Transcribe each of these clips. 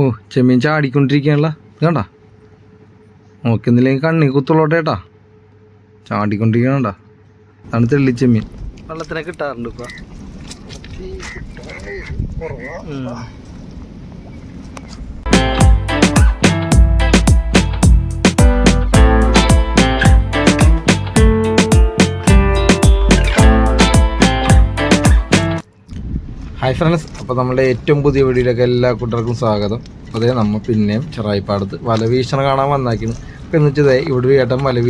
ഓ ചെമ്മീൻ ചാടിക്കൊണ്ടിരിക്കുകയാണല്ലോ. കണ്ട? നോക്കുന്നില്ലെങ്കിൽ കണ്ണി കുത്തുള്ളോട്ടെ ഏട്ടാ ചാടിക്കൊണ്ടിരിക്കണണ്ട അതാണ് തെള്ളി ചെമ്മീൻ. വെള്ളത്തിനെ കിട്ടാറുണ്ട് ഇപ്പൊ. ഹായ് ഫ്രണ്ട്സ് അപ്പോൾ നമ്മുടെ ഏറ്റവും പുതിയ വീഡിയോയിലേക്ക് എല്ലാ കൂട്ടർക്കും സ്വാഗതം. അതെ നമ്മൾ പിന്നെയും ചെറായിപ്പാടത്ത് വല കാണാൻ വന്നാക്കിയത് അപ്പോൾ എന്ന് വെച്ചാൽ ഇവിടെ ഒരു ഏട്ടൻ വല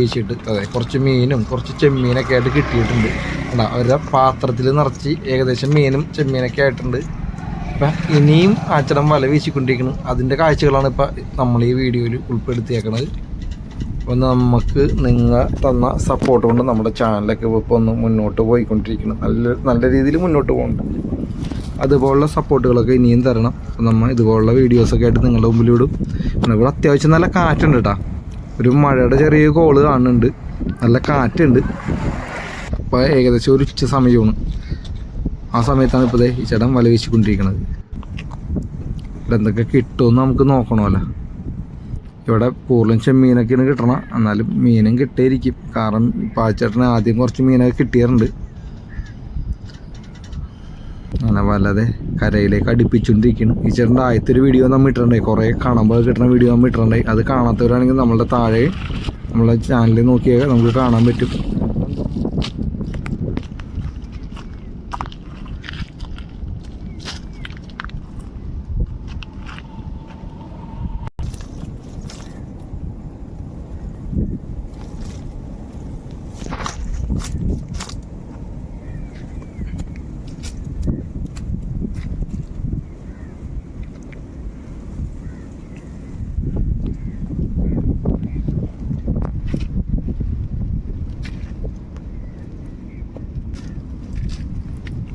അതെ കുറച്ച് മീനും കുറച്ച് ചെമ്മീനൊക്കെ ആയിട്ട് കിട്ടിയിട്ടുണ്ട്. കണ്ടാ അവരുടെ പാത്രത്തിൽ നിറച്ച് ഏകദേശം മീനും ചെമ്മീനൊക്കെ ആയിട്ടുണ്ട്. അപ്പം ഇനിയും ആച്ചടം വല വീശിക്കൊണ്ടിരിക്കണം അതിന്റെ കാഴ്ചകളാണ് ഇപ്പോൾ നമ്മൾ ഈ വീഡിയോയിൽ ഉൾപ്പെടുത്തിയേക്കുന്നത് അപ്പോൾ നമുക്ക് നിങ്ങൾ തന്ന സപ്പോർട്ട് കൊണ്ട് നമ്മുടെ ചാനലൊക്കെ ഇപ്പോൾ ഒന്ന് മുന്നോട്ട് പോയിക്കൊണ്ടിരിക്കണം നല്ല നല്ല രീതിയിൽ മുന്നോട്ട് പോകുന്നുണ്ട് അതുപോലുള്ള സപ്പോർട്ടുകളൊക്കെ ഇനിയും തരണം. നമ്മൾ ഇതുപോലുള്ള വീഡിയോസൊക്കെ ആയിട്ട് നിങ്ങളുടെ മുമ്പിൽ വിടും പിന്നെ ഇവിടെ അത്യാവശ്യം നല്ല കാറ്റുണ്ട് കേട്ടോ ഒരു മഴയുടെ ചെറിയ കോൾ കാണുന്നുണ്ട്. നല്ല കാറ്റുണ്ട്. അപ്പോൾ ഏകദേശം ഒരു ഉച്ച സമയമാണ്. ആ സമയത്താണ് ഇപ്പോൾ ഈ ചേട്ടൻ വല വീശിക്കൊണ്ടിരിക്കുന്നത് ഇവിടെ എന്തൊക്കെ കിട്ടുമെന്ന് നമുക്ക് നോക്കണമല്ലോ. ഇവിടെ കൂടുതലും ചെമ്മീനൊക്കെയാണ് കിട്ടണം. എന്നാലും മീനും കിട്ടിയിരിക്കും. കാരണം പാച്ചേട്ടന് ആദ്യം കുറച്ച് മീനൊക്കെ കിട്ടിയിട്ടുണ്ട്. അങ്ങനെ വല്ലാതെ കരയിലേക്ക് അടുപ്പിച്ചുകൊണ്ടിരിക്കുന്നു. ഈ ചേട്ടന്റെ ആദ്യത്തെ ഒരു വീഡിയോ നമ്മൾ ഇട്ടിട്ടുണ്ടായി കുറേ കാണുമ്പോൾ കിട്ടുന്ന വീഡിയോ നമ്മൾ ഇട്ടിട്ടുണ്ടായി അത് കാണാത്തവരാണെങ്കിൽ നമ്മളുടെ താഴെ നമ്മളെ ചാനലിൽ നോക്കിയാൽ നമുക്ക് കാണാൻ പറ്റും.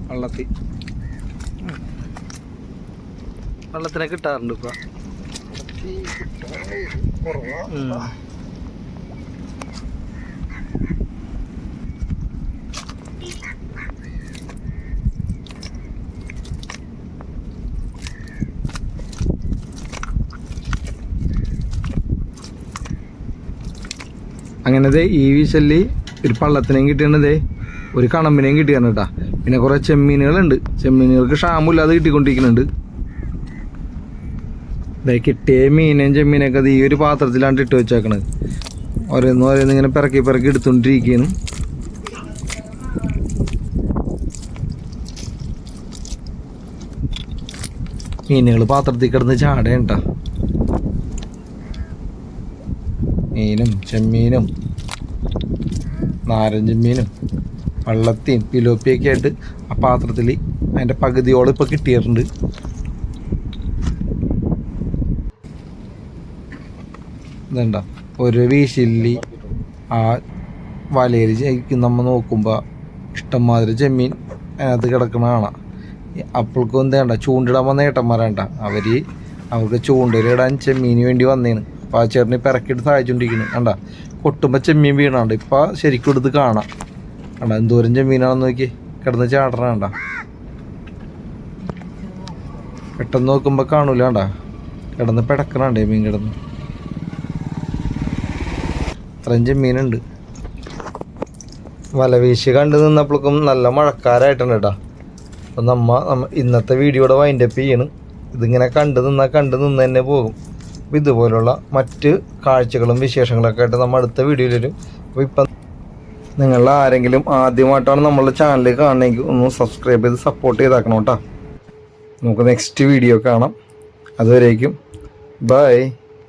വള്ളത്തിൽ വള്ളത്തിനെ കിട്ടാറുണ്ട് ഇപ്പൊ. അങ്ങനത്തെ ഈ വിശല്ലി ഒരു പള്ളത്തിനെയും കിട്ടിയത് ഒരു കണമ്പിനെയും കിട്ടിയാണ് കേട്ടാ പിന്നെ കുറേ ചെമ്മീനുകളുണ്ട്. ചെമ്മീനുകൾക്ക് ക്ഷാമില്ലാതെ കിട്ടിക്കൊണ്ടിരിക്കുന്നുണ്ട്. ഇതായി കിട്ടിയ മീനേയും ചെമ്മീനൊക്കെ അത് ഈ ഒരു പാത്രത്തിലാണ് ഇട്ട് വെച്ചേക്കണത്. ഓരോന്ന് ഓരോന്ന് ഇങ്ങനെ പിറക്കി പിറക്കി എടുത്തുകൊണ്ടിരിക്കുകയാണ് മീനുകൾ പാത്രത്തിൽ കിടന്ന് ചാടേണ്ട മീനും ചെമ്മീനും. നാരഞ്ചും ചെമ്മീനും. വള്ളത്തിയും പിലോപ്പിയൊക്കെ ആയിട്ട് ആ പാത്രത്തിൽ അതിന്റെ പകുതിയോളം ഇപ്പോൾ കിട്ടിയിട്ടുണ്ട്. ഇതുണ്ട? ഒരു വീശില്ലി ആ വലയിൽ ജയിക്കും. നമ്മൾ നോക്കുമ്പോൾ ഇഷ്ടംമാതിരി ചെമ്മീൻ അതിനകത്ത് കിടക്കണ കാണാം. എന്ത് വേണ്ട ചൂണ്ടിടാൻ വന്ന ഏട്ടന്മാരാണ്ട. അവർ അവർക്ക് ചൂണ്ടയിലിടാൻ ചെമ്മീന് വേണ്ടി വന്നേണ്. അപ്പോൾ ആ ചേട്ടന് പിറക്കിട്ട് സഹായിച്ചുകൊണ്ടിരിക്കുന്നു കണ്ട? കൊട്ടുമ്പോൾ ചെമ്മീൻ വീണാണ്ട്. ഇപ്പം ശരിക്കും എടുത്ത് കാണാം. കണ്ട എന്തോരം ചെമ്മീനാണെന്ന് നോക്കി കിടന്ന് ചാടണ പെട്ടെന്ന് നോക്കുമ്പോൾ കാണൂല കണ്ട. കിടന്ന് പിടക്കണണ്ടേ മീൻ കിടന്ന്. ഇത്രയും ചെമ്മീനുണ്ട് വലവീശി കണ്ടു നിന്നപ്പോഴേക്കും നല്ല മഴക്കാരായിട്ടുണ്ട് കേട്ടോ. അപ്പം നമ്മ നമ്മ ഇന്നത്തെ വീഡിയോയുടെ വൈൻഡപ്പ് ചെയ്യണം. ഇതിങ്ങനെ കണ്ടു നിന്നാൽ കണ്ടു നിന്ന് തന്നെ പോകും. അപ്പോൾ ഇതുപോലുള്ള മറ്റ് കാഴ്ചകളും വിശേഷങ്ങളൊക്കെ ആയിട്ട് നമ്മൾ അടുത്ത വീഡിയോയിൽ വരും. അപ്പോൾ ഇപ്പം നിങ്ങൾ ആരെങ്കിലും ആദ്യമായിട്ടാണ് നമ്മളുടെ ചാനൽ കാണണമെങ്കിൽ ഒന്ന് സബ്സ്ക്രൈബ് ചെയ്ത് സപ്പോർട്ട് ചെയ്താക്കണം കേട്ടോ. നമുക്ക് നെക്സ്റ്റ് വീഡിയോ കാണാം. അതുവരേക്കും. ബൈ